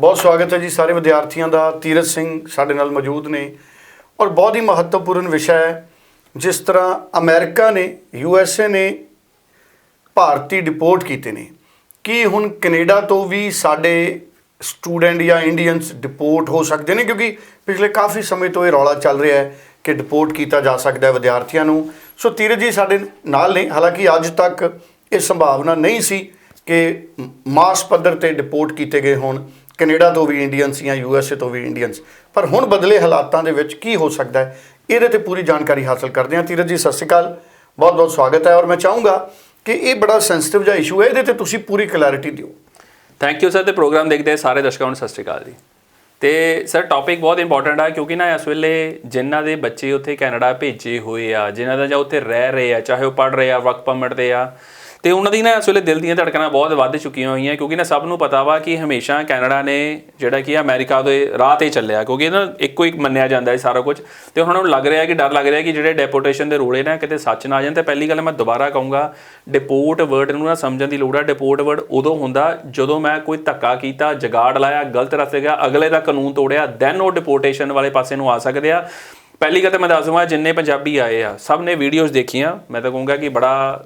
ਬਹੁਤ ਸਵਾਗਤ ਹੈ ਜੀ ਸਾਰੇ ਵਿਦਿਆਰਥੀਆਂ ਦਾ। ਤੀਰਤ ਸਿੰਘ ਸਾਡੇ ਨਾਲ ਮੌਜੂਦ ਨੇ। ਔਰ ਬਹੁਤ ਹੀ ਮਹੱਤਵਪੂਰਨ ਵਿਸ਼ਾ ਹੈ, ਜਿਸ ਤਰ੍ਹਾਂ ਅਮਰੀਕਾ ਨੇ, ਯੂ ਐਸ ਏ ਨੇ ਭਾਰਤੀ ਡਿਪੋਰਟ ਕੀਤੇ ਨੇ। ਕੀ ਹੁਣ ਕੈਨੇਡਾ ਤੋਂ ਵੀ ਸਾਡੇ ਸਟੂਡੈਂਟ ਜਾਂ ਇੰਡੀਅਨਸ ਡਿਪੋਰਟ ਹੋ ਸਕਦੇ ਨੇ? ਕਿਉਂਕਿ ਪਿਛਲੇ ਕਾਫੀ ਸਮੇਂ ਤੋਂ ਇਹ ਰੌਲਾ ਚੱਲ ਰਿਹਾ ਹੈ ਕਿ ਡਿਪੋਰਟ ਕੀਤਾ ਜਾ ਸਕਦਾ ਹੈ ਵਿਦਿਆਰਥੀਆਂ ਨੂੰ। ਸੋ ਤੀਰਤ ਜੀ ਸਾਡੇ ਨਾਲ ਨੇ। ਹਾਲਾਂਕਿ ਅੱਜ ਤੱਕ ਇਹ ਸੰਭਾਵਨਾ ਨਹੀਂ ਸੀ ਕਿ ਮਾਸ ਪੱਧਰ ਤੇ ਡਿਪੋਰਟ ਕੀਤੇ ਗਏ ਹੋਣ। ਕੈਨੇਡਾ ਤੋਂ ਵੀ ਇੰਡੀਅਨਸ ਜਾਂ ਯੂ ਐਸ ਏ ਤੋਂ ਵੀ ਇੰਡੀਅਨਸ ਪਰ ਹੁਣ ਬਦਲੇ ਹਾਲਾਤਾਂ ਦੇ ਵਿੱਚ ਕੀ ਹੋ ਸਕਦਾ ਹੈ, ਇਹਦੇ ਤੇ ਪੂਰੀ ਜਾਣਕਾਰੀ ਹਾਸਲ ਕਰਦੇ ਹਾਂ। ਤੀਰਤ ਜੀ, ਸਤਿ ਸ਼੍ਰੀ ਅਕਾਲ। ਬਹੁਤ ਬਹੁਤ ਸਵਾਗਤ ਹੈ। ਔਰ ਮੈਂ ਚਾਹੂੰਗਾ ਕਿ ਇਹ ਬੜਾ ਸੈਂਸਿਟਿਵ ਜਿਹਾ ਇਸ਼ੂ ਹੈ, ਇਹਦੇ ਤੇ ਤੁਸੀਂ ਪੂਰੀ ਕਲੈਰਿਟੀ ਦਿਓ। ਥੈਂਕ ਯੂ ਸਰ ਤੇ ਪ੍ਰੋਗਰਾਮ ਦੇਖਦੇ ਸਾਰੇ ਦਰਸ਼ਕਾਂ ਨੂੰ ਸਤਿ ਸ਼੍ਰੀ ਅਕਾਲ ਜੀ। ਤੇ ਸਰ ਟੌਪਿਕ ਬਹੁਤ ਇੰਪੋਰਟੈਂਟ ਆ, ਕਿਉਂਕਿ ਨਾ ਇਸ ਵੇਲੇ ਜਿਨ੍ਹਾਂ ਦੇ ਬੱਚੇ ਉੱਥੇ ਕੈਨੇਡਾ ਭੇਜੇ ਹੋਏ ਆ, ਜਿਨ੍ਹਾਂ ਦਾ ਜਾਂ ਉੱਥੇ ਰਹਿ ਰਹੇ ਆ, ਚਾਹੇ ਉਹ ਪੜ ਰਹੇ ਆ ਵਰਕ ਪਰਮਿਟ ਤੇ ਆ ਤੇ ਉਹਨਾਂ ਦੀ ਨਾ ਇਸ ਵੇਲੇ ਦਿਲ ਦੀਆਂ ਧੜਕਣਾਂ ਬਹੁਤ ਵੱਧ ਚੁੱਕੀਆਂ ਹੋਈਆਂ, ਕਿਉਂਕਿ ਨਾ ਸਭ ਨੂੰ ਪਤਾ ਵਾ ਕਿ ਹਮੇਸ਼ਾ ਕੈਨੇਡਾ ਨੇ ਜਿਹੜਾ ਕਿ ਅਮਰੀਕਾ ਦੇ ਰਾਹ ਤੇ ਚੱਲਿਆ, ਕਿਉਂਕਿ ਨਾ ਇੱਕੋ ਇੱਕ ਮੰਨਿਆ ਜਾਂਦਾ ਹੈ ਸਾਰਾ ਕੁਝ। ਤੇ ਉਹਨਾਂ ਨੂੰ ਲੱਗ ਰਿਹਾ ਕਿ ਡਰ ਲੱਗ ਰਿਹਾ ਕਿ ਜਿਹੜੇ ਡੈਪੋਟੇਸ਼ਨ ਦੇ ਰੋਲੇ ਨਾ ਕਿਤੇ ਸੱਚ ਨਾ ਆ ਜਾਣ। ਤੇ ਪਹਿਲੀ ਗੱਲ ਮੈਂ ਦੁਬਾਰਾ ਕਹੂੰਗਾ ਡਿਪੋਰਟ ਵਰਡ ਨੂੰ ਨਾ ਸਮਝਣ ਦੀ ਲੋੜ ਆ। ਡਿਪੋਰਟ ਵਰਡ ਉਦੋਂ ਹੁੰਦਾ ਜਦੋਂ ਮੈਂ ਕੋਈ ਧੱਕਾ ਕੀਤਾ, ਜਗਾੜ ਲਾਇਆ, ਗਲਤ ਰਸਤੇ ਗਿਆ, ਅਗਲੇ ਦਾ ਕਾਨੂੰਨ ਤੋੜਿਆ ਦੈਨ ਉਹ ਡਿਪੋਰਟੇਸ਼ਨ ਵਾਲੇ ਪਾਸੇ ਨੂੰ ਆ ਸਕਦੇ ਆ। ਪਹਿਲੀ ਗੱਲ ਤਾਂ ਮੈਂ ਦੱਸ ਦੂੰਗਾ ਜਿੰਨੇ ਪੰਜਾਬੀ ਆਏ ਆ, ਸਭ ਨੇ ਵੀਡੀਓਜ਼ ਦੇਖੀਆਂ। ਮੈਂ ਤਾਂ ਕਹੂੰਗਾ ਕਿ ਬੜਾ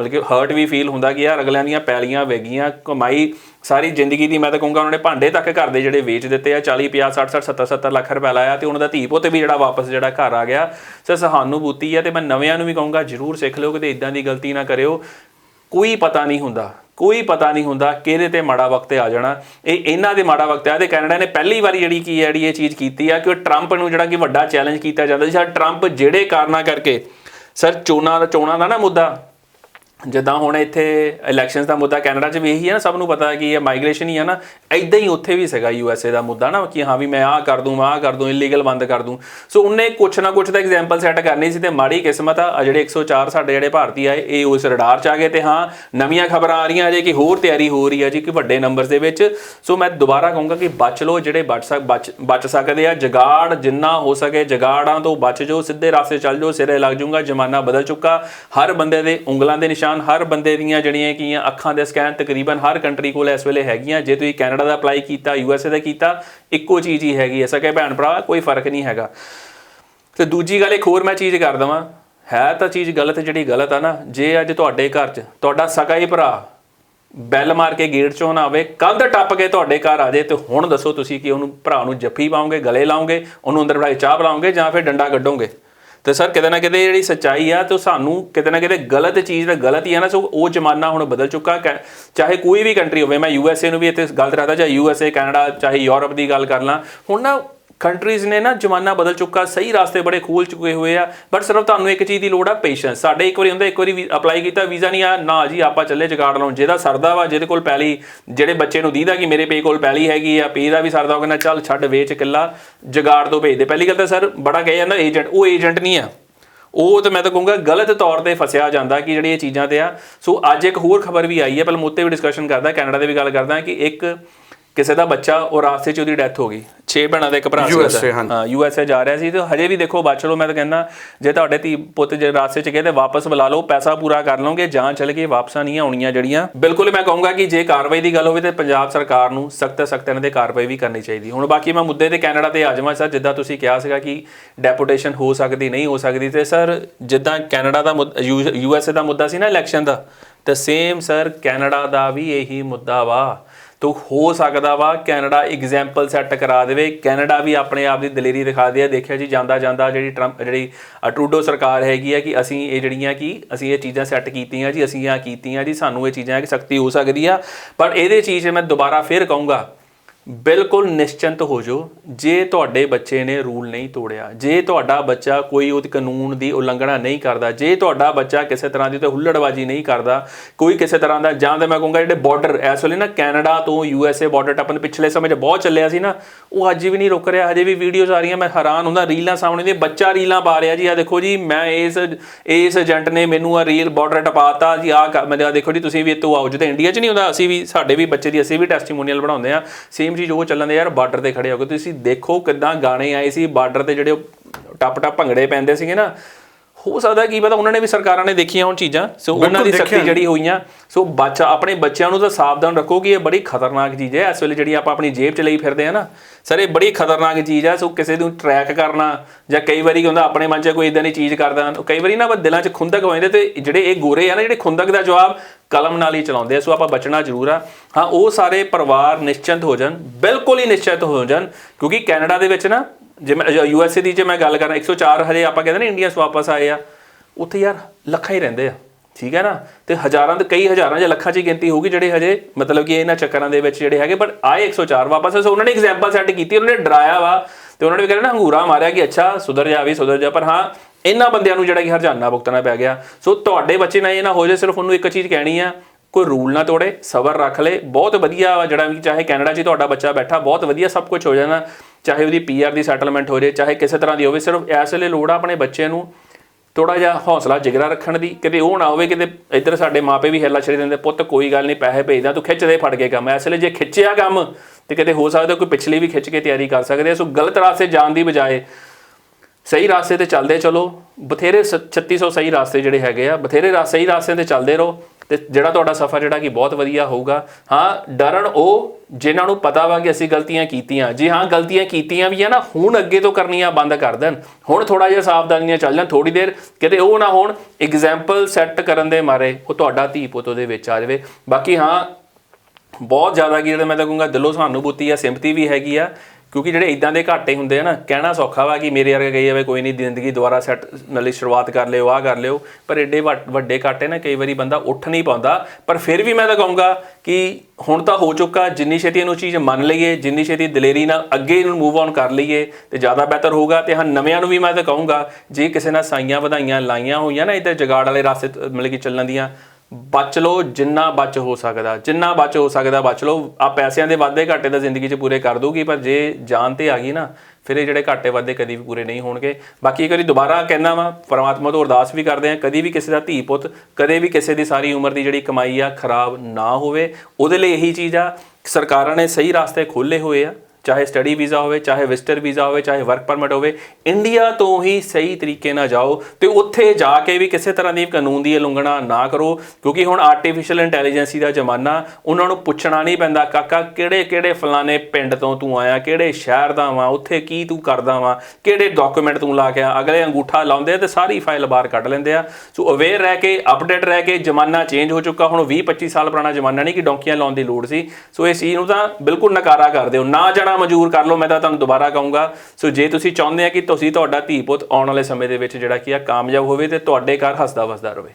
ਮਤਲਬ ਕਿ ਹਰਟ ਵੀ ਫੀਲ ਹੁੰਦਾ ਕਿ ਯਾਰ ਅਗਲਿਆਂ ਦੀਆਂ ਪੈਲੀਆਂ ਵੈਗੀਆਂ ਕਮਾਈ ਸਾਰੀ ਜ਼ਿੰਦਗੀ ਦੀ ਮੈਂ ਤਾਂ ਕਹੂੰਗਾ ਉਹਨਾਂ ਨੇ ਭਾਂਡੇ ਤੱਕ ਘਰ ਦੇ ਜਿਹੜੇ ਵੇਚ ਦਿੱਤੇ ਆ 40 50 60 60 70 70 ਲੱਖ ਰੁਪਏ ਲਾਇਆ ਤੇ ਉਹਨਾਂ ਦਾ ਧੀ ਪੁੱਤ ਵੀ ਜਿਹੜਾ ਵਾਪਸ ਜਿਹੜਾ ਘਰ ਆ ਗਿਆ। ਸਰ ਸਹਾਨੂਭੂਤੀ ਆ ਤੇ ਮੈਂ ਨਵਿਆਂ ਨੂੰ ਵੀ ਕਹੂੰਗਾ ਜਰੂਰ ਸਿੱਖ ਲਿਓ ਕਿ ਇਦਾਂ ਦੀ ਗਲਤੀ ਨਾ ਕਰਿਓ। ਕੋਈ ਪਤਾ ਨਹੀਂ ਹੁੰਦਾ, ਕੋਈ ਪਤਾ ਨਹੀਂ ਹੁੰਦਾ ਕਿਹਦੇ ਤੇ ਮਾੜਾ ਵਕਤ ਆ ਜਾਣਾ। ਇਹ ਇਹਨਾਂ ਦੇ ਮਾੜਾ ਵਕਤ ਆ ਤੇ ਕੈਨੇਡਾ ਨੇ ਪਹਿਲੀ ਵਾਰੀ ਜਿਹੜੀ ਕੀ ਹੈ, ਜਿਹੜੀ ਇਹ ਚੀਜ਼ ਕੀਤੀ ਆ ਕਿ ਉਹ ਟਰੰਪ ਨੂੰ ਜਿਹੜਾ ਕਿ ਵੱਡਾ ਚੈਲੰਜ ਕੀਤਾ ਜਾਂਦਾ ਸੀ। ਸਰ ਟਰੰਪ ਜਿਹੜੇ ਕਾਰਨਾਂ ਕਰਕੇ, ਸਰ ਚੋਣਾਂ ਦਾ ਚੋਣਾਂ ਦਾ ਨਾ ਮੁੱਦਾ ਜਿੱਦਾਂ ਹੁਣ ਇੱਥੇ ਇਲੈਕਸ਼ਨਸ ਦਾ ਮੁੱਦਾ ਕੈਨੇਡਾ 'ਚ ਵੀ ਇਹੀ ਹੈ ਨਾ, ਸਭ ਨੂੰ ਪਤਾ ਹੈ ਕਿ ਇਹ ਮਾਈਗ੍ਰੇਸ਼ਨ ਹੀ ਹੈ ਨਾ। ਐਦਾਂ ਹੀ ਉੱਥੇ ਵੀ ਸੀਗਾ ਯੂਐਸਏ ਦਾ ਮੁੱਦਾ ਨਾ ਕਿ ਹਾਂ ਵੀ ਮੈਂ ਆਹ ਕਰ ਦੂੰ ਆਹ ਕਰ ਦੂੰ ਇਲੀਗਲ ਬੰਦ ਕਰ ਦੂੰ। ਸੋ ਉਹਨੇ ਕੁਛ ਨਾ ਕੁਛ ਤਾਂ ਐਗਜ਼ਾਮਪਲ ਸੈੱਟ ਕਰਨੀ ਸੀ ਤੇ ਮਾੜੀ ਕਿਸਮਤ ਆ ਆਹ ਜਿਹੜੇ 104 ਸਾਡੇ ਜਿਹੜੇ ਭਾਰਤੀ ਆਏ ਇਹ ਉਸ ਰਡਾਰ 'ਚ ਆ ਗਏ ਤੇ ਹਾਂ, ਨਵੀਆਂ ਖਬਰਾਂ ਆ ਰਹੀਆਂ ਅਜੇ ਕਿ ਹੋਰ ਤਿਆਰੀ ਹੋ ਰਹੀ ਹੈ ਜੀ ਕਿ ਵੱਡੇ ਨੰਬਰਸ ਦੇ ਵਿੱਚ। ਸੋ ਮੈਂ ਦੁਬਾਰਾ ਕਹੂੰਗਾ ਕਿ ਬਚ ਲਓ, ਜਿਹੜੇ ਬਚ ਸਕ, ਬਚ ਬਚ ਸਕਦੇ ਆ। ਜਗਾੜ ਜਿੰਨਾ ਹੋ ਸਕੇ, ਜਗਾੜਾਂ ਤੋਂ ਬਚ ਜਾਓ, ਸਿੱਧੇ ਰਾਸਤੇ ਚੱਲ ਜਾਓ, ਸਿਰੇ ਲੱਗ ਜਾਊਗਾ, ਜ਼ਮਾਨਾ ਬਦਲ ਚੁੱਕਾ। ਹਰ ਬੰਦੇ ਦੇ ਉਂਗਲਾਂ ਦੇ ਨਿਸ਼ਾਨ ਹਰ ਬੰਦੇ ਦੀਆਂ ਜਿਹੜੀਆਂ ਕੀਆਂ ਅੱਖਾਂ ਦੇ ਸਕੈਨ ਤਕਰੀਬਨ ਹਰ ਕੰਟਰੀ ਕੋਲ ਇਸ ਵੇਲੇ ਹੈਗੀਆਂ। ਜੇ ਤੁਸੀਂ ਕੈਨੇਡਾ ਦਾ ਅਪਲਾਈ ਕੀਤਾ ਯੂਐਸਏ ਦਾ ਕੀਤਾ, ਇੱਕੋ ਚੀਜ਼ ਹੀ ਹੈਗੀ। ਐ ਸਕੇ ਭੈਣ ਭਰਾ, ਕੋਈ ਫ਼ਰਕ ਨਹੀਂ ਹੈਗਾ। ਤੇ ਦੂਜੀ ਗੱਲ, ਇੱਕ ਹੋਰ ਮੈਂ ਚੀਜ਼ ਕਰ ਦਵਾਂ। ਹੈ ਤਾਂ ਚੀਜ਼ ਗਲਤ, ਜਿਹੜੀ ਗਲਤ ਆ ਨਾ, ਜੇ ਅੱਜ ਤੁਹਾਡੇ ਘਰ 'ਚ, ਤੁਹਾਡਾ ਸਕਾ ਹੀ ਭਰਾ ਬੈਲ ਮਾਰ ਕੇ ਗੇਟ 'ਚੋਂ ਨਾ ਆਵੇ, ਕੰਧ ਟੱਪ ਕੇ ਤੁਹਾਡੇ ਘਰ ਆ ਜੇ, ਤੇ ਹੁਣ ਦੱਸੋ ਤੁਸੀਂ ਕਿ ਉਹਨੂੰ, ਭਰਾ ਨੂੰ ਜੱਫੀ ਪਾਉਂਗੇ ਗਲੇ ਲਾਉਂਗੇ ਉਹਨੂੰ ਅੰਦਰ ਬਿਠਾ ਕੇ ਚਾਹ ਪਿਲਾਉਂਗੇ ਜਾਂ ਫਿਰ ਡੰਡਾ ਕੱਢੋਗੇ? ਤੇ ਸਰ, ਕਿਤੇ ਨਾ ਕਿਤੇ ਜਿਹੜੀ ਸੱਚਾਈ ਆ ਤੇ ਸਾਨੂੰ ਕਿਤੇ ਨਾ ਕਿਤੇ ਗਲਤ ਚੀਜ਼ ਦਾ ਗਲਤ ਹੀ ਆ ਨਾ, ਸੋ ਉਹ ਜ਼ਮਾਨਾ ਹੁਣ ਬਦਲ ਚੁੱਕਾ ਕੈ- ਚਾਹੇ ਕੋਈ ਵੀ ਕੰਟਰੀ ਹੋਵੇ, ਮੈਂ ਯੂਐਸਏ ਨੂੰ ਵੀ ਇੱਥੇ ਗਲਤ ਰੱਖਦਾ ਚਾਹੇ ਯੂਐਸਏ ਕੈਨੇਡਾ ਚਾਹੇ ਯੂਰਪ ਦੀ ਗੱਲ ਕਰ ਲਾਂ। ਹੁਣ ਨਾ ਕੰਟਰੀਜ਼ ਨੇ ਨਾ ਜ਼ਮਾਨਾ ਬਦਲ ਚੁੱਕਾ, ਸਹੀ ਰਾਸਤੇ ਬੜੇ ਖੋਲ ਚੁੱਕੇ ਹੋਏ ਆ। ਬਟ ਸਿਰਫ ਤੁਹਾਨੂੰ ਇੱਕ ਚੀਜ਼ ਦੀ ਲੋੜ ਆ ਪੇਸ਼ੈਂਸ ਸਾਡੇ ਇੱਕ ਵਾਰੀ ਹੁੰਦਾ, ਇੱਕ ਵਾਰੀ ਅਪਲਾਈ ਕੀਤਾ, ਵੀਜ਼ਾ ਨਹੀਂ ਆ ਨਾ ਜੀ, ਆਪਾਂ ਚੱਲੇ ਜਗਾੜ ਲਾਉਣ। ਜਿਹਦਾ ਸਰਦਾ ਵਾ, ਜਿਹਦੇ ਕੋਲ ਪੈਲੀ, ਜਿਹੜੇ ਬੱਚੇ ਨੂੰ ਦੀਦਾ ਕਿ ਮੇਰੇ ਪੇ ਕੋਲ ਪੈਲੀ ਹੈਗੀ ਆ, ਪੇ ਦਾ ਵੀ ਸਰਦਾ ਉਹ ਕਹਿੰਦਾ, ਚੱਲ ਛੱਡ, ਵੇਚ ਕਿੱਲਾ, ਜਗਾੜ ਤੋਂ ਭੇਜ ਦੇ। ਪਹਿਲੀ ਗੱਲ ਤਾਂ ਸਰ, ਬੜਾ ਕਹੇ ਜਾਂਦਾ ਏਜੰਟ ਉਹ ਏਜੰਟ ਨਹੀਂ ਆ। ਉਹ ਤਾਂ ਮੈਂ ਤਾਂ ਕਹੂੰਗਾ, ਗਲਤ ਤੌਰ ਤੇ ਫਸਿਆ ਜਾਂਦਾ ਕਿ ਜਿਹੜੀ ਇਹ ਚੀਜ਼ਾਂ ਤੇ ਆ। ਸੋ ਅੱਜ ਇੱਕ ਹੋਰ ਖਬਰ ਵੀ ਆਈ ਹੈ, ਪਹਿਲਾਂ ਮੁੱਤੇ ਵੀ ਡਿਸਕਸ਼ਨ ਕਰਦਾ, ਕੈਨੇਡਾ ਦੇ ਵੀ ਗੱਲ ਕਰਦਾ ਕਿ ਇੱਕ ਕਿਸੇ ਦਾ ਬੱਚਾ ਉਹ ਰਾਸਤੇ 'ਚ ਉਹਦੀ ਡੈਥ ਹੋ ਗਈ। 6 ਭੈਣਾਂ ਦਾ ਇੱਕ ਭਰਾ ਸੀ। ਹਾਂ ਯੂਐਸਏ ਜਾ ਰਿਹਾ ਸੀ ਤੇ ਹਜੇ ਵੀ ਦੇਖੋ ਬਚ ਮੈਂ ਤਾਂ ਕਹਿੰਦਾ ਜੇ ਤੁਹਾਡੇ ਧੀ ਪੁੱਤ ਜੇ ਰਾਸਤੇ 'ਚ ਗਏ ਤੇ ਵਾਪਸ ਬੁਲਾ ਲਓ ਪੈਸਾ ਪੂਰਾ ਕਰ ਲਓਗੇ ਜਾਂ ਚੱਲ ਕੇ ਵਾਪਸਾਂ ਨਹੀਂ ਆਉਣੀਆਂ ਜਿਹੜੀਆਂ। ਬਿਲਕੁਲ ਮੈਂ ਕਹੂੰਗਾ ਕਿ ਜੇ ਕਾਰਵਾਈ ਦੀ ਗੱਲ ਹੋਵੇ ਤੇ ਪੰਜਾਬ ਸਰਕਾਰ ਨੂੰ ਸਖਤ ਸਖਤ ਇਹਨਾਂ ਤੇ ਕਾਰਵਾਈ ਵੀ ਕਰਨੀ ਚਾਹੀਦੀ। ਹੁਣ ਬਾਕੀ ਮੈਂ ਮੁੱਦੇ ਤੇ ਕੈਨੇਡਾ ਤੇ ਆ ਜਾਵਾਂ ਸਰ ਜਿੱਦਾਂ ਤੁਸੀਂ ਕਿਹਾ ਸੀਗਾ ਕਿ ਡੈਪੂਟੇਸ਼ਨ ਹੋ ਸਕਦੀ ਨਹੀਂ ਹੋ ਸਕਦੀ ਤੇ ਸਰ ਜਿੱਦਾਂ ਕੈਨੇਡਾ ਦਾ ਯੂਐਸਏ ਦਾ ਮੁੱਦਾ ਸੀ ਨਾ ਇਲੈਕਸ਼ਨ ਦਾ ਤੇ ਸੇਮ ਸਰ ਕੈਨੇਡਾ ਦਾ ਵੀ ਇਹੀ ਮੁੱਦਾ ਵਾ। ਤੋ ਹੋ ਸਕਦਾ ਵਾ ਕੈਨੇਡਾ ਐਗਜ਼ਾਮਪਲ ਸੈੱਟ ਕਰਾ ਦੇਵੇ। ਕੈਨੇਡਾ ਵੀ ਆਪਣੇ ਆਪ ਦੀ ਦਲੇਰੀ ਦਿਖਾ ਦੇ ਆ ਦੇਖਿਆ ਜੀ ਜਾਂਦਾ ਜਾਂਦਾ ਜਿਹੜੀ ਟਰੰਪ ਜਿਹੜੀ ਅ, ਟਰੂਡੋ ਸਰਕਾਰ ਹੈਗੀ ਆ ਕਿ ਅਸੀਂ ਇਹ ਜਿਹੜੀਆਂ ਕਿ ਅਸੀਂ ਇਹ ਚੀਜ਼ਾਂ ਸੈੱਟ ਕੀਤੀਆਂ ਜੀ ਅਸੀਂ ਆ ਕੀਤੀਆਂ ਜੀ ਸਾਨੂੰ ਇਹ ਚੀਜ਼ਾਂ ਕਿ ਸਖਤੀ ਹੋ ਸਕਦੀ ਆ। ਪਰ ਇਹਦੇ ਚੀਜ਼ 'ਚ ਮੈਂ ਦੁਬਾਰਾ ਫੇਰ ਕਹੂੰਗਾ ਬਿਲਕੁਲ ਨਿਸ਼ਚਿੰਤ ਹੋ ਜਾਓ। ਜੇ ਤੁਹਾਡੇ ਬੱਚੇ ਨੇ ਰੂਲ ਨਹੀਂ ਤੋੜਿਆ, ਜੇ ਤੁਹਾਡਾ ਬੱਚਾ ਕੋਈ ਉਹ ਕਾਨੂੰਨ ਦੀ ਉਲੰਘਣਾ ਨਹੀਂ ਕਰਦਾ, ਜੇ ਤੁਹਾਡਾ ਬੱਚਾ ਕਿਸੇ ਤਰ੍ਹਾਂ ਦੀ ਤੇ ਹੁੱਲੜਬਾਜੀ ਨਹੀਂ ਕਰਦਾ, ਕੋਈ ਕਿਸੇ ਤਰ੍ਹਾਂ ਦਾ, ਜਾਂ ਤਾਂ ਮੈਂ ਕਹੂੰਗਾ ਜਿਹੜੇ ਬਾਰਡਰ ਇਸ ਵੇਲੇ ਨਾ ਕੈਨੇਡਾ ਤੋਂ ਯੂ ਐੱਸ ਏ ਬਾਰਡਰ ਟੱਪਣ ਪਿਛਲੇ ਸਮੇਂ 'ਚ ਬਹੁਤ ਚੱਲਿਆ ਸੀ ਨਾ, ਉਹ ਅੱਜ ਵੀ ਨਹੀਂ ਰੁਕ ਰਿਹਾ, ਹਜੇ ਵੀ ਵੀਡੀਓਜ਼ ਆ ਰਹੀਆਂ, ਮੈਂ ਹੈਰਾਨ ਹੁੰਦਾ, ਰੀਲਾਂ ਸਾਹਮਣੇ ਦੀ ਬੱਚਾ ਰੀਲਾਂ ਪਾ ਰਿਹਾ ਜੀ ਆ ਦੇਖੋ ਜੀ, ਮੈਂ ਇਸ ਇਸ ਏਜੰਟ ਨੇ ਮੈਨੂੰ ਆ ਰੀਲ ਬਾਰਡਰ ਟਪਾਤਾ, ਜੀ ਆ ਮੈਂ ਦੇਖੋ ਜੀ, ਤੁਸੀਂ ਵੀ ਇੱਥੋਂ ਆਓ, ਜਿੱਦਾਂ ਇੰਡੀਆ 'ਚ ਨਹੀਂ ਹੁੰਦਾ, ਅਸੀਂ ਵੀ, ਸਾਡੇ ਵੀ ਬੱਚੇ ਦੀ ਅਸੀਂ ਵੀ ਟੈਸਟੀਮੋਨੀਅਲ ਬਣਾਉਂਦੇ ਆ ਸੇਮ ਚੀਜ਼ ਉਹ ਚੱਲਣ ਦੇ ਯਾਰ ਬਾਰਡਰ ਤੇ ਖੜੇ ਹੋ ਕੇ। ਤੁਸੀਂ ਦੇਖੋ ਕਿਦਾਂ ਗਾਣੇ ਆਏ ਸੀ, ਬਾਰਡਰ ਤੇ ਜਿਹੜੇ ਉਹ ਟੱਪ ਟੱਪ ਭੰਗੜੇ ਪੈਂਦੇ ਸੀਗੇ ਨਾ ਹੋ ਸਕਦਾ ਕੀ ਪਤਾ ਉਹਨਾਂ ਨੇ ਵੀ ਸਰਕਾਰਾਂ ਨੇ ਦੇਖੀਆਂ ਹੁਣ ਚੀਜ਼ਾਂ ਸੋ ਉਹਨਾਂ ਦੀ ਸਖਤੀ। ਜਿਹੜੀ ਹੋਈਆਂ ਸੋ ਬੱਚਾ ਆਪਣੇ ਬੱਚਿਆਂ ਨੂੰ ਤਾਂ ਸਾਵਧਾਨ ਰੱਖੋ ਕਿ ਇਹ ਬੜੀ ਖਤਰਨਾਕ ਚੀਜ਼ ਹੈ। ਇਸ ਵੇਲੇ ਜਿਹੜੀ ਆਪਾਂ ਆਪਣੀ ਜੇਬ 'ਚ ਲਈ ਫਿਰਦੇ ਆ ਨਾ ਸਰ ਇਹ ਬੜੀ ਖਤਰਨਾਕ ਚੀਜ਼ ਹੈ। ਸੋ ਕਿਸੇ ਨੂੰ ਟਰੈਕ ਕਰਨਾ ਜਾਂ ਕਈ ਵਾਰੀ ਹੁੰਦਾ ਆਪਣੇ ਮਨ 'ਚ ਕੋਈ ਇਦਾਂ ਦੀ ਚੀਜ਼ ਕਰਦਾ ਕਈ ਵਾਰੀ ਨਾ ਵਾ ਦਿਲਾਂ 'ਚ ਖੁੰਦਕ ਹੋ ਜਾਂਦੇ ਤੇ ਜਿਹੜੇ ਇਹ ਗੋਰੇ ਆ ਨਾ ਜਿਹੜੇ ਖੁੰਦਕ ਦਾ ਜਵਾਬ ਕਲਮ ਨਾਲ ਹੀ ਚਲਾਉਂਦੇ ਆ। ਸੋ ਆਪਾਂ ਬਚਣਾ ਜ਼ਰੂਰ ਆ। ਹਾਂ ਉਹ ਸਾਰੇ ਪਰਿਵਾਰ ਨਿਸ਼ਚਿੰਤ ਹੋ ਜਾਣ ਬਿਲਕੁਲ ਹੀ ਨਿਸ਼ਚਿੰਤ ਹੋ ਜਾਣ ਕਿਉਂਕਿ ਕੈਨੇਡਾ ਦੇ ਵਿੱਚ ਨਾ ਜੇ ਮੈਂ ਯੂ ਐਸ ਏ ਦੀ ਜੇ ਮੈਂ ਗੱਲ ਕਰਾਂ 104 ਹਜੇ ਆਪਾਂ ਕਹਿੰਦੇ ਨੇ ਇੰਡੀਆ ਵਾਪਸ ਆਏ ਆ, ਉੱਥੇ ਯਾਰ ਲੱਖਾਂ ਹੀ ਰਹਿੰਦੇ ਆ, ਠੀਕ ਹੈ ਨਾ? ਤੇ ਹਜ਼ਾਰਾਂ ਤੇ ਕਈ ਹਜ਼ਾਰਾਂ ਜਾਂ ਲੱਖਾਂ 'ਚ ਹੀ ਗਿਣਤੀ ਹੋਊਗੀ ਜਿਹੜੇ ਹਜੇ, ਮਤਲਬ ਕਿ ਇਹਨਾਂ ਚੱਕਰਾਂ ਦੇ ਵਿੱਚ ਜਿਹੜੇ ਹੈਗੇ ਬਟ ਆਏ 104 ਵਾਪਸ ਸੋ ਉਹਨਾਂ ਨੇ ਐਗਜ਼ਾਮਪਲ ਸੈੱਟ ਕੀਤੀ, ਉਹਨਾਂ ਨੇ ਡਰਾਇਆ ਵਾ, ਤੇ ਉਹਨਾਂ ਨੇ ਵੀ ਕਹਿੰਦੇ ਨਾ ਹੰਗੂਰਾ ਮਾਰਿਆ ਕਿ ਅੱਛਾ, ਸੁਧਰ ਜਾ ਵੀ, ਸੁਧਰ ਜਾ, ਪਰ ਹਾਂ, ਇਹਨਾਂ ਬੰਦਿਆਂ ਨੂੰ ਜਿਹੜਾ ਕਿ ਹਰਜਾਨਾ ਭੁਗਤਣਾ ਪੈ ਗਿਆ। ਸੋ ਤੁਹਾਡੇ ਬੱਚੇ ਨਾਲ ਇਹ ਨਾ ਹੋ ਜਾਏ, ਸਿਰਫ ਉਹਨੂੰ ਇੱਕ ਚੀਜ਼ ਕਹਿਣੀ ਆ, ਕੋਈ ਰੂਲ ਨਾ ਤੋੜੇ, ਸਬਰ ਰੱਖ ਲੈ, ਬਹੁਤ ਵਧੀਆ ਵਾ ਜਿਹੜਾ ਵੀ ਚਾਹੇ ਕੈਨੇਡਾ 'ਚ ਤੁਹਾਡਾ ਬੱਚਾ ਬੈਠਾ, ਬਹੁਤ ਵਧੀਆ ਸਭ ਕੁਝ ਹੋ ਜਾਣਾ। ਚਾਹੇ ਉਹਦੀ ਪੀਆਰ ਦੀ ਸੈਟਲਮੈਂਟ ਹੋ ਜਾਏ ਚਾਹੇ ਕਿਸੇ ਤਰ੍ਹਾਂ ਦੀ ਹੋਵੇ, ਸਿਰਫ ਇਸ ਵੇਲੇ ਲੋੜ ਆ ਆਪਣੇ ਬੱਚੇ ਨੂੰ ਥੋੜਾ ਜਿਹਾ ਹੌਸਲਾ ਜਿਗਰਾ ਰੱਖਣ ਦੀ। ਕਿਤੇ ਉਹ ਨਾ ਹੋਵੇ, ਕਿਤੇ ਇੱਧਰ ਸਾਡੇ ਮਾਪੇ ਵੀ ਹੱਲਾ ਛੜੀ ਦਿੰਦੇ, ਪੁੱਤ, ਕੋਈ ਗੱਲ ਨਹੀਂ, ਪੈਸੇ ਭੇਜਦਾ, ਤੂੰ ਖਿੱਚਦੇ ਫੜ ਕੇ ਕੰਮ। ਇਸ ਵੇਲੇ ਜੇ ਖਿੱਚਿਆ ਕੰਮ, ਤੇ ਕਿਤੇ ਹੋ ਸਕਦਾ ਕੋਈ ਪਿਛਲੀ ਵੀ ਖਿੱਚ ਕੇ ਤਿਆਰੀ ਕਰ ਸਕਦੇ ਆ। ਸੋ ਗਲਤ ਰਾਸਤੇ ਜਾਣ ਦੀ ਬਜਾਏ ਸਹੀ ਰਾਸਤੇ ਤੇ ਚੱਲਦੇ ਚਲੋ। ਬਥੇਰੇ ਸ- 3600 ਸਹੀ ਰਾਸਤੇ ਜਿਹੜੇ ਹੈਗੇ ਆ, ਬਥੇਰੇ ਸਹੀ ਰਾਸਤੇ ਤੇ ਚੱਲਦੇ ਰਹੋ। ਤੇ ਜਿਹੜਾ ਤੁਹਾਡਾ ਸਫ਼ਰ ਜਿਹੜਾ ਕਿ ਬਹੁਤ ਵਧੀਆ ਹੋਊਗਾ। ਹਾਂ, ਡਰਨ ਉਹ ਜਿਨ੍ਹਾਂ ਨੂੰ ਪਤਾ ਵਾ ਕਿ ਅਸੀਂ ਗਲਤੀਆਂ ਕੀਤੀਆਂ। ਜੀ ਹਾਂ, ਗਲਤੀਆਂ ਕੀਤੀਆਂ ਵੀ ਆ ਨਾ, ਹੁਣ ਅੱਗੇ ਤੋਂ ਕਰਨੀਆਂ ਬੰਦ ਕਰ ਦੇਣ। ਹੁਣ ਥੋੜਾ ਜਿਹਾ ਸਾਵਧਾਨੀਆਂ ਚੱਲ ਜਾਣ ਥੋੜੀ ਦੇਰ ਕਿਤੇ ਉਹ ਨਾ ਹੋਣ ਐਗਜ਼ਾਮਪਲ ਸੈੱਟ ਕਰਨ ਦੇ ਮਾਰੇ, ਉਹ ਤੁਹਾਡਾ ਧੀ ਪੁੱਤ ਉਹਦੇ ਵਿੱਚ ਆ ਜਾਵੇ। ਬਾਕੀ ਹਾਂ, ਬਹੁਤ ਜ਼ਿਆਦਾ ਕੀ ਜਿਹੜਾ ਮੈਂ ਤਾਂ ਕਹੂੰਗਾ, ਦਿਲੋਂ ਬੁੱਤੀ ਆ, ਸਿੰਪਤੀ ਵੀ ਹੈਗੀ ਆ। ਕਿਉਂਕਿ ਜਿਹੜੇ ਇਦਾਂ ਦੇ ਘਾਟੇ ਹੁੰਦੇ ਆ ਨਾ, ਕਹਿਣਾ ਸੌਖਾ ਵਾ ਕਿ ਮੇਰੇ ਵਰਗਾ ਕਹੀ ਜਾਵੇ ਕੋਈ ਨਹੀਂ ਜ਼ਿੰਦਗੀ ਦੁਬਾਰਾ ਸੈੱਟ ਨਾਲੇ ਸ਼ੁਰੂਆਤ ਕਰ ਲਿਓ, ਆਹ ਕਰ ਲਿਓ। ਪਰ ਐਡੇ ਵੱਡ- ਵੱਡੇ ਘਾਟੇ ਨਾ ਕਈ ਵਾਰੀ ਬੰਦਾ ਉੱਠ ਨਹੀਂ ਪਾਉਂਦਾ। ਪਰ ਫਿਰ ਵੀ ਮੈਂ ਤਾਂ ਕਹੂੰਗਾ ਕਿ ਹੁਣ ਤਾਂ ਹੋ ਚੁੱਕਾ, ਜਿੰਨੀ ਛੇਤੀ ਇਹਨੂੰ ਚੀਜ਼ ਮੰਨ ਲਈਏ, ਜਿੰਨੀ ਛੇਤੀ ਦਲੇਰੀ ਨਾਲ ਅੱਗੇ ਇਹਨੂੰ ਮੂਵ ਔਨ ਕਰ ਲਈਏ, ਤੇ ਜ਼ਿਆਦਾ ਬਿਹਤਰ ਹੋਊਗਾ। ਤੇ ਹਾਂ, ਨਵਿਆਂ ਨੂੰ ਵੀ ਮੈਂ ਤਾਂ ਕਹੂੰਗਾ, ਜੇ ਕਿਸੇ ਨਾਲ ਸਾਈਆਂ ਵਧਾਈਆਂ ਲਾਈਆਂ ਹੋਈਆਂ ਨਾ, ਇੱਧਰ ਜਗਾੜ ਵਾਲੇ ਰਾਸਤੇ ਤੋਂ ਮਤਲਬ ਕਿ ਚੱਲਣ ਦੀਆਂ ਬਚ ਲਓ, ਜਿੰਨਾ ਬਚ ਹੋ ਸਕਦਾ, ਜਿੰਨਾ ਬਚ ਹੋ ਸਕਦਾ ਬਚ ਲਓ। ਆ ਪੈਸਿਆਂ ਦੇ ਵਾਧੇ ਘਾਟੇ ਤਾਂ ਜ਼ਿੰਦਗੀ 'ਚ ਪੂਰੇ ਕਰ ਦੂਗੀ ਪਰ ਜੇ ਜਾਨ ਤੇ ਆ ਗਈ ਨਾ, ਫਿਰ ਇਹ ਜਿਹੜੇ ਘਾਟੇ ਵਾਧੇ ਕਦੀ ਵੀ ਪੂਰੇ ਨਹੀਂ ਹੋਣਗੇ। ਬਾਕੀ ਇੱਕ ਵਾਰੀ ਦੁਬਾਰਾ ਕਹਿੰਦਾ ਵਾਂ, ਪਰਮਾਤਮਾ ਤੋਂ ਅਰਦਾਸ ਵੀ ਕਰਦੇ ਆ ਕਦੀ ਵੀ ਕਿਸੇ ਦਾ ਧੀ ਪੁੱਤ, ਕਦੇ ਵੀ ਕਿਸੇ ਦੀ ਸਾਰੀ ਉਮਰ ਦੀ ਜਿਹੜੀ ਕਮਾਈ ਆ, ਖਰਾਬ ਨਾ ਹੋਵੇ। ਉਹਦੇ ਲਈ ਇਹੀ ਚੀਜ਼ ਆ, ਸਰਕਾਰਾਂ ਨੇ ਸਹੀ ਰਾਸਤੇ ਖੋਲੇ ਹੋਏ ਆ। ਚਾਹੇ ਸਟੱਡੀ ਵੀਜ਼ਾ ਹੋਵੇ, ਚਾਹੇ ਵਿਜ਼ਟਰ ਵੀਜ਼ਾ ਹੋਵੇ, ਚਾਹੇ ਵਰਕ ਪਰਮਿਟ ਹੋਵੇ ਇੰਡੀਆ ਤੋਂ ਹੀ ਸਹੀ ਤਰੀਕੇ ਨਾਲ ਜਾਓ ਤੇ ਉੱਥੇ ਜਾ ਕੇ ਵੀ ਕਿਸੇ ਤਰ੍ਹਾਂ ਦੀ ਕਾਨੂੰਨ ਦੀ ਉਲੰਘਣਾ ਨਾ ਕਰੋ, ਕਿਉਂਕਿ ਹੁਣ ਆਰਟੀਫੀਸ਼ੀਅਲ ਇੰਟੈਲੀਜੈਂਸੀ ਦਾ ਜ਼ਮਾਨਾ, ਉਹਨਾਂ ਨੂੰ ਪੁੱਛਣਾ ਨਹੀਂ ਪੈਂਦਾ, ਕਾਕਾ ਕਿਹੜੇ ਕਿਹੜੇ ਫਲਾਣੇ ਪਿੰਡ ਤੋਂ ਤੂੰ ਆਇਆ? ਕਿਹੜੇ ਸ਼ਹਿਰ ਦਾ ਵਾਂ? ਉੱਥੇ ਕੀ ਤੂੰ ਕਰਦਾ ਵਾਂ? ਕਿਹੜੇ ਡਾਕੂਮੈਂਟ ਤੂੰ ਲਾ ਕੇ ਆ? ਅਗਲੇ ਅੰਗੂਠਾ ਲਾਉਂਦੇ ਆ ਤੇ ਸਾਰੀ ਫਾਈਲ ਬਾਹਰ ਕੱਢ ਲੈਂਦੇ ਆ। ਸੋ ਅਵੇਅਰ ਰਹਿ ਕੇ ਅਪਡੇਟ ਰਹਿ ਕੇ ਜ਼ਮਾਨਾ ਚੇਂਜ ਹੋ ਚੁੱਕਾ। ਹੁਣ 20 25 ਸਾਲ ਪੁਰਾਣਾ ਜ਼ਮਾਨਾ ਨਹੀਂ ਕਿ ਡੌਂਕੀਆਂ ਲਾਉਣ ਦੀ ਲੋੜ ਸੀ। ਸੋ ਇਸ ਚੀਜ਼ ਨੂੰ ਤਾਂ ਬਿਲਕੁਲ ਨਕਾਰਾ ਕਰ ਦਿਓ। ਨਾ ਜਾਣਾ ਮਜ਼ੂਰ ਕਰ ਲਓ, ਮੈਂ ਤਾਂ ਤੁਹਾਨੂੰ ਦੁਬਾਰਾ ਕਹੂੰਗਾ। ਸੋ ਜੇ ਤੁਸੀਂ ਚਾਹੁੰਦੇ ਆ ਕਿ ਤੁਸੀਂ ਤੁਹਾਡਾ ਧੀ ਪੁੱਤ ਆਉਣ ਵਾਲੇ ਸਮੇਂ ਦੇ ਵਿੱਚ ਜਿਹੜਾ ਕੀ ਆ ਕਾਮਯਾਬ ਹੋਵੇ ਤੇ ਤੁਹਾਡੇ ਘਰ ਹੱਸਦਾ ਵਸਦਾ ਰਹੇ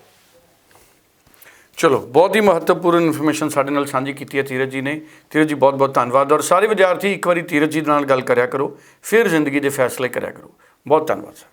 ਚਲੋ, ਬਹੁਤ ਹੀ ਮਹੱਤਵਪੂਰਨ ਇਨਫੋਰਮੇਸ਼ਨ ਸਾਡੇ ਨਾਲ ਸਾਂਝੀ ਕੀਤੀ ਹੈ ਧੀਰਜ ਜੀ ਨੇ। ਧੀਰਜ ਜੀ ਬਹੁਤ ਬਹੁਤ ਧੰਨਵਾਦ। ਔਰ ਸਾਰੇ ਵਿਦਿਆਰਥੀ ਇੱਕ ਵਾਰੀ ਧੀਰਜ ਜੀ ਨਾਲ ਗੱਲ ਕਰਿਆ ਕਰੋ, ਫਿਰ ਜ਼ਿੰਦਗੀ ਦੇ ਫੈਸਲੇ ਕਰਿਆ ਕਰੋ। ਬਹੁਤ ਧੰਨਵਾਦ ਸਰ